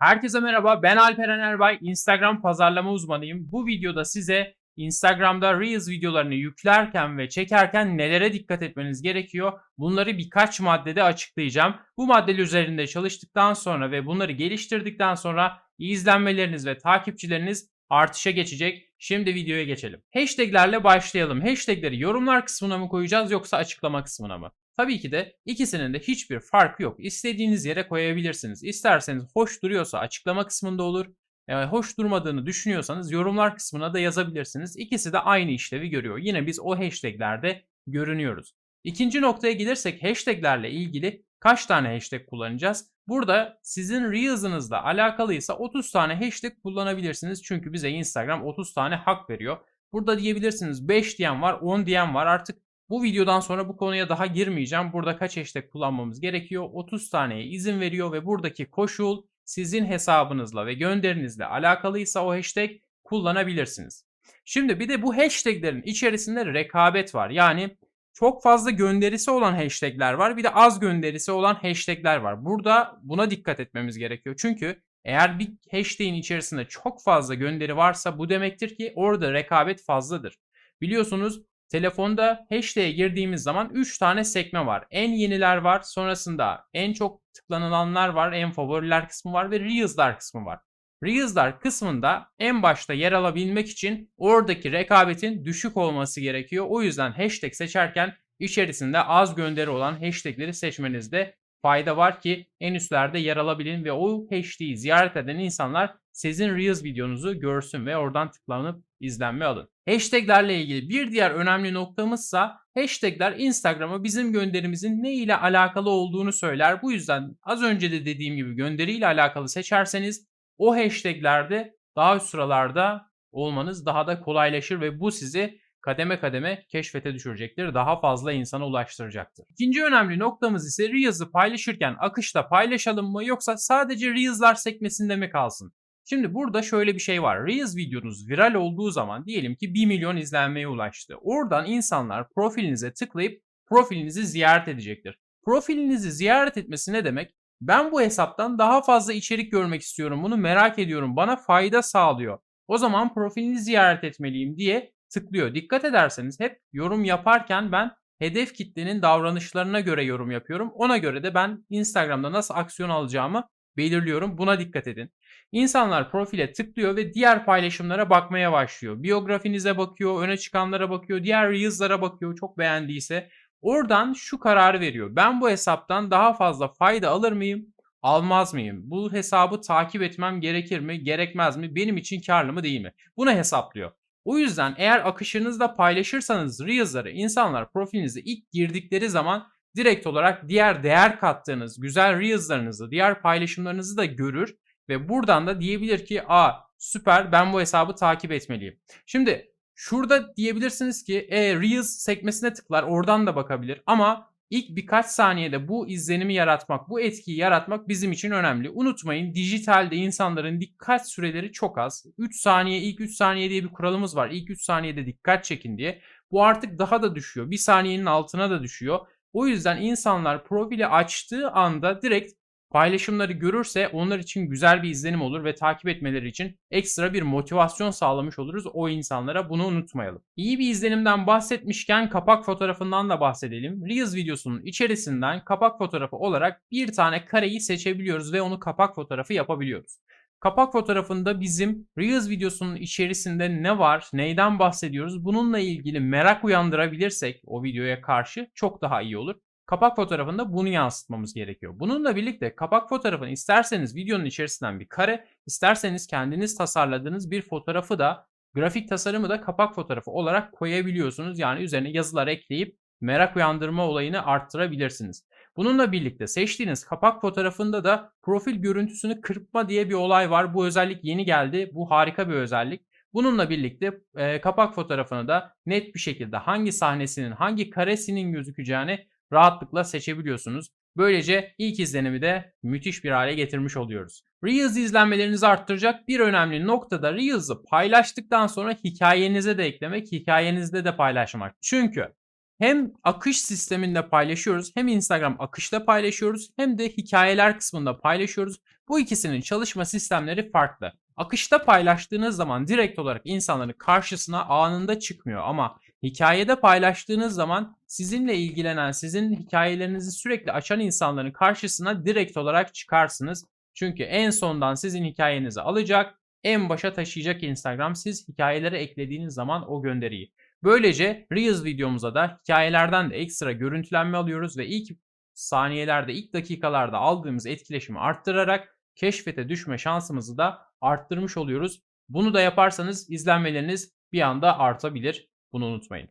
Herkese merhaba ben Alperen Erbay Instagram pazarlama uzmanıyım. Bu videoda size Instagram'da Reels videolarını yüklerken ve çekerken nelere dikkat etmeniz gerekiyor? Bunları birkaç maddede açıklayacağım. Bu maddeler üzerinde çalıştıktan sonra ve bunları geliştirdikten sonra izlenmeleriniz ve takipçileriniz artışa geçecek. Şimdi videoya geçelim. Hashtaglerle başlayalım. Hashtagleri yorumlar kısmına mı koyacağız yoksa açıklama kısmına mı? Tabii ki de ikisinin de hiçbir farkı yok. İstediğiniz yere koyabilirsiniz. İsterseniz hoş duruyorsa açıklama kısmında olur. Yani hoş durmadığını düşünüyorsanız yorumlar kısmına da yazabilirsiniz. İkisi de aynı işlevi görüyor. Yine biz o hashtaglerde görünüyoruz. İkinci noktaya gelirsek hashtaglerle ilgili kaç tane hashtag kullanacağız? Burada sizin Reels'ınızla alakalıysa 30 tane hashtag kullanabilirsiniz. Çünkü bize Instagram 30 tane hak veriyor. Burada diyebilirsiniz 5 diyen var, 10 diyen var. Artık bu videodan sonra bu konuya daha girmeyeceğim. Burada kaç hashtag kullanmamız gerekiyor? 30 taneye izin veriyor ve buradaki koşul sizin hesabınızla ve gönderinizle alakalıysa o hashtag kullanabilirsiniz. Şimdi bir de bu hashtaglerin içerisinde rekabet var. Yani çok fazla gönderisi olan hashtagler var. Bir de az gönderisi olan hashtagler var. Burada buna dikkat etmemiz gerekiyor. Çünkü eğer bir hashtag'in içerisinde çok fazla gönderi varsa bu demektir ki orada rekabet fazladır. Biliyorsunuz Telefonda hashtag'e girdiğimiz zaman 3 tane sekme var. En yeniler var, sonrasında en çok tıklanılanlar var, en favoriler kısmı var ve Reels'lar kısmı var. Reels'lar kısmında en başta yer alabilmek için oradaki rekabetin düşük olması gerekiyor. O yüzden hashtag seçerken içerisinde az gönderi olan hashtagleri seçmenizde fayda var ki en üstlerde yer alabilin ve o hashtag'i ziyaret eden insanlar sizin Reels videonuzu görsün ve oradan tıklanıp izlenme alın. Hashtaglerle ilgili bir diğer önemli noktamızsa hashtagler Instagram'a bizim gönderimizin ne ile alakalı olduğunu söyler. Bu yüzden az önce de dediğim gibi gönderiyle alakalı seçerseniz o hashtaglerde daha üst sıralarda olmanız daha da kolaylaşır ve bu sizi kademe kademe keşfete düşürecektir. Daha fazla insana ulaştıracaktır. İkinci önemli noktamız ise Reels'ı paylaşırken akışta paylaşalım mı yoksa sadece Reels'lar sekmesinde mi kalsın? Şimdi burada şöyle bir şey var. Reels videonuz viral olduğu zaman diyelim ki 1 milyon izlenmeye ulaştı. Oradan insanlar profilinize tıklayıp profilinizi ziyaret edecektir. Profilinizi ziyaret etmesi ne demek? Ben bu hesaptan daha fazla içerik görmek istiyorum. Bunu merak ediyorum. Bana fayda sağlıyor. O zaman profilini ziyaret etmeliyim diye tıklıyor. Dikkat ederseniz hep yorum yaparken ben hedef kitlenin davranışlarına göre yorum yapıyorum. Ona göre de ben Instagram'da nasıl aksiyon alacağımı belirliyorum. Buna dikkat edin. İnsanlar profile tıklıyor ve diğer paylaşımlara bakmaya başlıyor. Biyografinize bakıyor, öne çıkanlara bakıyor, diğer reels'lara bakıyor çok beğendiyse. Oradan şu kararı veriyor. Ben bu hesaptan daha fazla fayda alır mıyım? Almaz mıyım? Bu hesabı takip etmem gerekir mi? Gerekmez mi? Benim için karlı mı değil mi? Bunu hesaplıyor. O yüzden eğer akışınızda paylaşırsanız Reels'ları insanlar profilinize ilk girdikleri zaman direkt olarak diğer değer kattığınız güzel Reels'larınızı, diğer paylaşımlarınızı da görür ve buradan da diyebilir ki a süper ben bu hesabı takip etmeliyim. Şimdi şurada diyebilirsiniz ki e, Reels sekmesine tıklar oradan da bakabilir ama ilk birkaç saniyede bu izlenimi yaratmak, bu etkiyi yaratmak bizim için önemli. Unutmayın dijitalde insanların dikkat süreleri çok az. 3 saniye ilk 3 saniye diye bir kuralımız var. İlk 3 saniyede dikkat çekin diye. Bu artık daha da düşüyor. Bir saniyenin altına da düşüyor. O yüzden insanlar profili açtığı anda direkt paylaşımları görürse onlar için güzel bir izlenim olur ve takip etmeleri için ekstra bir motivasyon sağlamış oluruz o insanlara. Bunu unutmayalım. İyi bir izlenimden bahsetmişken kapak fotoğrafından da bahsedelim. Reels videosunun içerisinden kapak fotoğrafı olarak bir tane kareyi seçebiliyoruz ve onu kapak fotoğrafı yapabiliyoruz. Kapak fotoğrafında bizim Reels videosunun içerisinde ne var, neyden bahsediyoruz bununla ilgili merak uyandırabilirsek o videoya karşı çok daha iyi olur. Kapak fotoğrafında bunu yansıtmamız gerekiyor. Bununla birlikte kapak fotoğrafını isterseniz videonun içerisinden bir kare, isterseniz kendiniz tasarladığınız bir fotoğrafı da grafik tasarımı da kapak fotoğrafı olarak koyabiliyorsunuz. Yani üzerine yazılar ekleyip merak uyandırma olayını arttırabilirsiniz. Bununla birlikte seçtiğiniz kapak fotoğrafında da profil görüntüsünü kırpma diye bir olay var. Bu özellik yeni geldi. Bu harika bir özellik. Bununla birlikte e, kapak fotoğrafını da net bir şekilde hangi sahnesinin, hangi karesinin gözükeceğini rahatlıkla seçebiliyorsunuz. Böylece ilk izlenimi de müthiş bir hale getirmiş oluyoruz. Reels izlenmelerinizi arttıracak bir önemli nokta da Reels'ı paylaştıktan sonra hikayenize de eklemek, hikayenizde de paylaşmak. Çünkü hem akış sisteminde paylaşıyoruz hem Instagram akışta paylaşıyoruz hem de hikayeler kısmında paylaşıyoruz. Bu ikisinin çalışma sistemleri farklı. Akışta paylaştığınız zaman direkt olarak insanların karşısına anında çıkmıyor ama hikayede paylaştığınız zaman sizinle ilgilenen, sizin hikayelerinizi sürekli açan insanların karşısına direkt olarak çıkarsınız. Çünkü en sondan sizin hikayenizi alacak, en başa taşıyacak Instagram siz hikayelere eklediğiniz zaman o gönderiyi. Böylece Reels videomuza da hikayelerden de ekstra görüntülenme alıyoruz ve ilk saniyelerde, ilk dakikalarda aldığımız etkileşimi arttırarak keşfete düşme şansımızı da arttırmış oluyoruz. Bunu da yaparsanız izlenmeleriniz bir anda artabilir. Bunu unutmayın.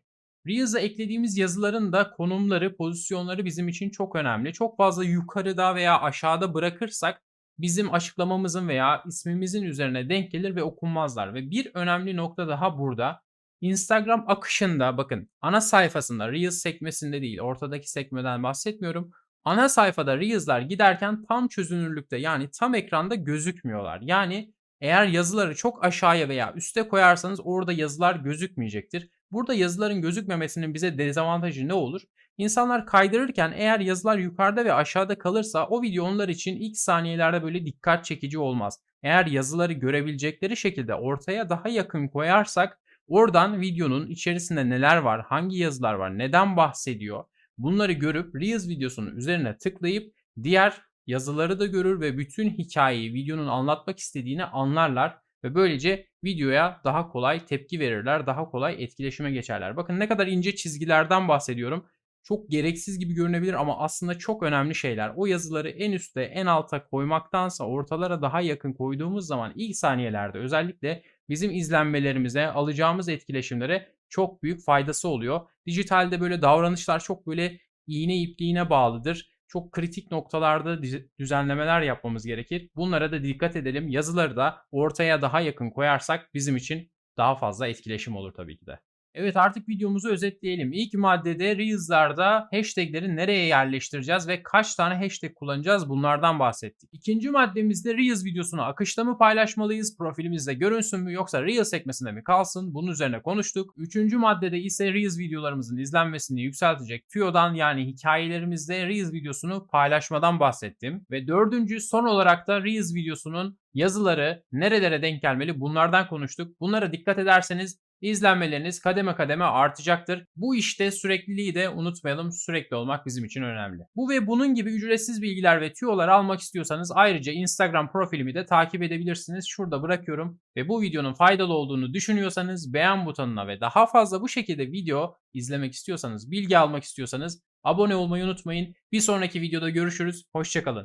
Reels'a eklediğimiz yazıların da konumları, pozisyonları bizim için çok önemli. Çok fazla yukarıda veya aşağıda bırakırsak bizim açıklamamızın veya ismimizin üzerine denk gelir ve okunmazlar. Ve bir önemli nokta daha burada. Instagram akışında bakın ana sayfasında Reels sekmesinde değil ortadaki sekmeden bahsetmiyorum. Ana sayfada Reels'lar giderken tam çözünürlükte yani tam ekranda gözükmüyorlar. Yani eğer yazıları çok aşağıya veya üste koyarsanız orada yazılar gözükmeyecektir. Burada yazıların gözükmemesinin bize dezavantajı ne olur? İnsanlar kaydırırken eğer yazılar yukarıda ve aşağıda kalırsa o video onlar için ilk saniyelerde böyle dikkat çekici olmaz. Eğer yazıları görebilecekleri şekilde ortaya daha yakın koyarsak oradan videonun içerisinde neler var, hangi yazılar var, neden bahsediyor bunları görüp Reels videosunun üzerine tıklayıp diğer yazıları da görür ve bütün hikayeyi videonun anlatmak istediğini anlarlar ve böylece videoya daha kolay tepki verirler, daha kolay etkileşime geçerler. Bakın ne kadar ince çizgilerden bahsediyorum. Çok gereksiz gibi görünebilir ama aslında çok önemli şeyler. O yazıları en üste, en alta koymaktansa ortalara daha yakın koyduğumuz zaman ilk saniyelerde özellikle bizim izlenmelerimize, alacağımız etkileşimlere çok büyük faydası oluyor. Dijitalde böyle davranışlar çok böyle iğne ipliğine bağlıdır. Çok kritik noktalarda düzenlemeler yapmamız gerekir. Bunlara da dikkat edelim. Yazıları da ortaya daha yakın koyarsak bizim için daha fazla etkileşim olur tabii ki de. Evet artık videomuzu özetleyelim. İlk maddede Reels'larda hashtagleri nereye yerleştireceğiz ve kaç tane hashtag kullanacağız bunlardan bahsettik. İkinci maddemizde Reels videosunu akışta mı paylaşmalıyız, profilimizde görünsün mü yoksa Reels sekmesinde mi kalsın bunun üzerine konuştuk. Üçüncü maddede ise Reels videolarımızın izlenmesini yükseltecek tüyodan yani hikayelerimizde Reels videosunu paylaşmadan bahsettim. Ve dördüncü son olarak da Reels videosunun yazıları nerelere denk gelmeli bunlardan konuştuk. Bunlara dikkat ederseniz İzlenmeleriniz kademe kademe artacaktır. Bu işte sürekliliği de unutmayalım. Sürekli olmak bizim için önemli. Bu ve bunun gibi ücretsiz bilgiler ve tüyolar almak istiyorsanız ayrıca Instagram profilimi de takip edebilirsiniz. Şurada bırakıyorum ve bu videonun faydalı olduğunu düşünüyorsanız beğen butonuna ve daha fazla bu şekilde video izlemek istiyorsanız, bilgi almak istiyorsanız abone olmayı unutmayın. Bir sonraki videoda görüşürüz. Hoşçakalın.